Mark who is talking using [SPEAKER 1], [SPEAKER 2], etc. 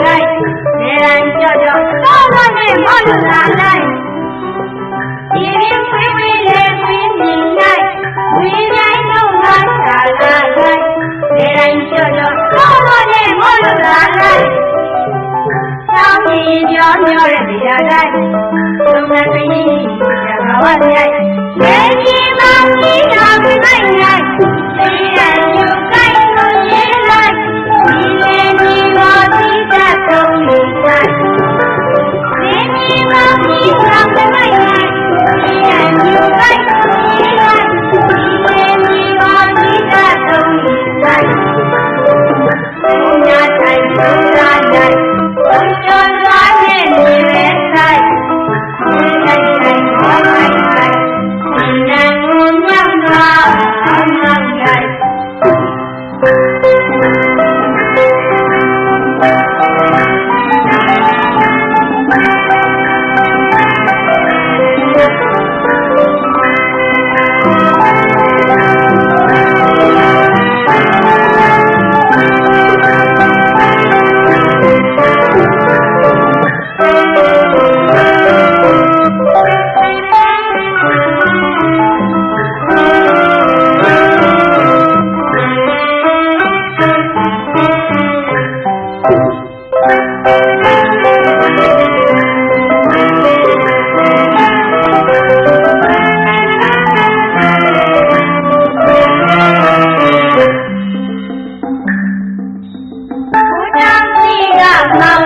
[SPEAKER 1] တိုင်းနေရန်ကြောက်ကြောက်သောသောနဲ့မောလူလာတိုင်းဒီရင်ဖွေးဖွေးလေးဖွေးနေနိုင်ဝေးတိုင်းတော့မဆာလာတိုင်းနေရန်ကြောက်ကြောက်သောသောနဲ့မောလူလာတိုင်းသောင်းကြီးကြောမျောတဲ့ဒီရာတိုင်းသုံးတဲ့ပြည်ရပါဝတ်ရိုက်ရှင်ကြီးမကြီးတော်ပြိုင်ရိုက်ရှင်ရ নাম